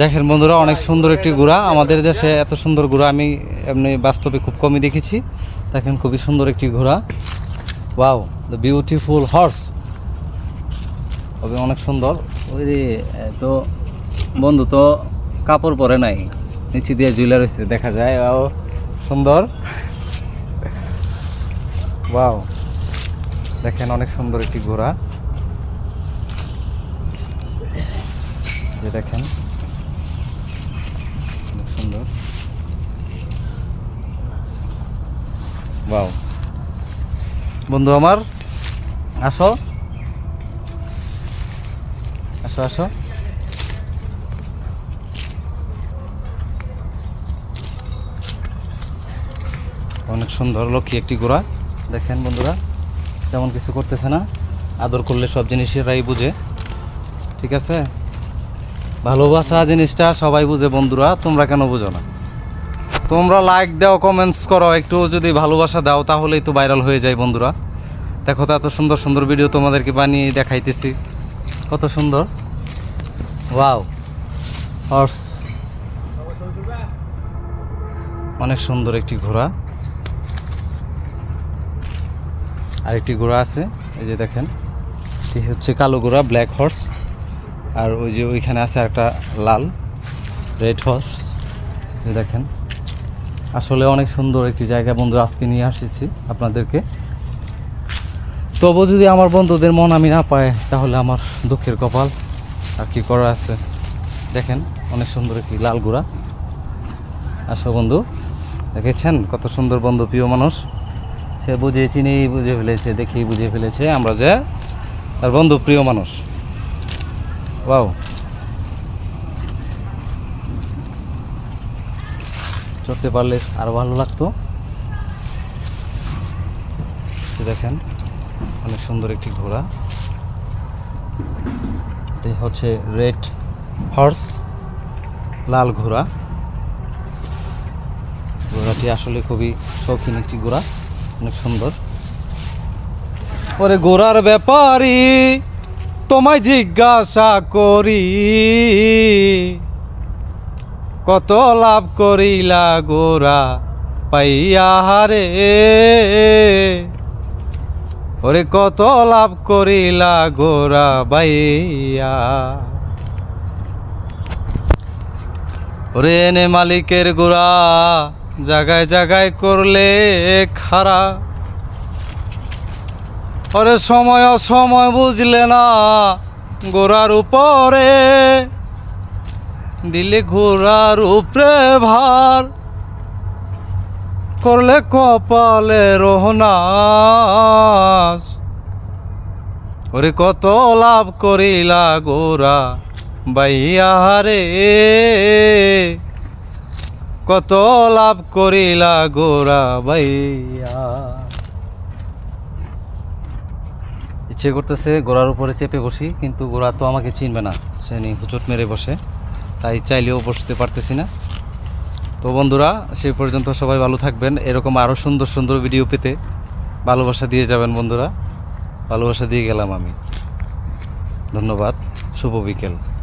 দেখেন বন্ধুরা, অনেক সুন্দর একটি ঘোড়া আমাদের দেশে এত সুন্দর ঘোড়া আমি এমনি বাস্তবে খুব কমই দেখেছি। দেখেন খুবই সুন্দর একটি ঘোড়া ওয়াও দ্য বিউটিফুল হর্স তবে অনেক সুন্দর। ওই তো বন্ধু, তো কাপড় পরে নাই। নিচে দিয়ে জুয়েলার দেখা যায়। ও সুন্দর। ওয়াও দেখেন অনেক সুন্দর একটি ঘোড়া দেখেন অনেক সুন্দর ওয়াও বন্ধু আমার, আসো। আসো আসো। অনেক সুন্দর লক্ষ্মী একটি ঘোড়া। দেখেন বন্ধুরা, তেমন কিছু করতেছে না। আদর করলে সব জিনিসেরাই বুঝে। ঠিক আছে? ভালোবাসা জিনিসটা সবাই বুঝে বন্ধুরা, তোমরা কেন বুঝো না? তোমরা লাইক দাও কমেন্টস করো, একটু যদি ভালোবাসা দাও, তাহলেই তো ভাইরাল হয়ে যায় বন্ধুরা। দেখো তো, এত সুন্দর সুন্দর ভিডিও তোমাদেরকে বানিয়ে দেখাইতেছি। কত সুন্দর। ওয়াও হর্স অনেক সুন্দর একটি ঘোড়া। আরেকটি ঘোড়া আছে, এই যে দেখেন। এটি হচ্ছে কালো ঘোড়া ব্ল্যাক হর্স আর ওই যে ওইখানে আছে একটা লাল রেড হর্স দেখেন। আসলে অনেক সুন্দর একটি জায়গা বন্ধু, আজকে নিয়ে আসেছি আপনাদেরকে। তবু যদি আমার বন্ধুদের মন আমি না পাই তাহলে আমার দুঃখের কপাল। আর কি করা আছে? দেখেন, অনেক সুন্দর একটি লাল ঘোড়া আসো বন্ধু, দেখেছেন কত সুন্দর বন্ধু, প্রিয় মানুষ? সে বুঝে চিনেই বুঝে ফেলেছে, দেখেই বুঝে ফেলেছে। আমরা যে তার বন্ধু, প্রিয় মানুষ। ওয়াও। চড়তে পারলে আরও ভালো লাগতো। দেখেন, অনেক সুন্দর একটি ঘোড়া। হচ্ছে রেড হর্স, লাল ঘোড়া। ঘোড়াটি আসলে খুবই শৌখিন একটি ঘোড়া, অনেক সুন্দর। ওরে ঘোড়ার ব্যাপারী, তোমায় জিজ্ঞাসা করি। কত লাভ করিলা গোরা পাইয়া হারে। ওরে কত লাভ করিলা গোরা বাইয়া ওরে এনে মালিকের গোরা, জাগায় জাগায় করলে খারা। ওরে সময় অসময় বুঝলে না গোড়ার উপরে। দিলে ঘোড়ার উপরে ভার, করলে কপালে রোহনাস ওরে কত লাভ করিলা গোরা বাইয়া রে কত লাভ করিলা গোরা বাইয়া। ইচ্ছে করতেছে গোড়ার উপরে চেপে বসি, কিন্তু গোড়া তো আমাকে চিনবে না। সে হুচট মেরে বসে। তাই চাইলেও বসতে পারতেছি না। তো বন্ধুরা, সেই পর্যন্ত সবাই ভালো থাকবেন। এরকম আরও সুন্দর সুন্দর ভিডিও পেতে ভালোবাসা দিয়ে যাবেন বন্ধুরা। ভালোবাসা দিয়ে গেলাম আমি। ধন্যবাদ। শুভ বিকেল।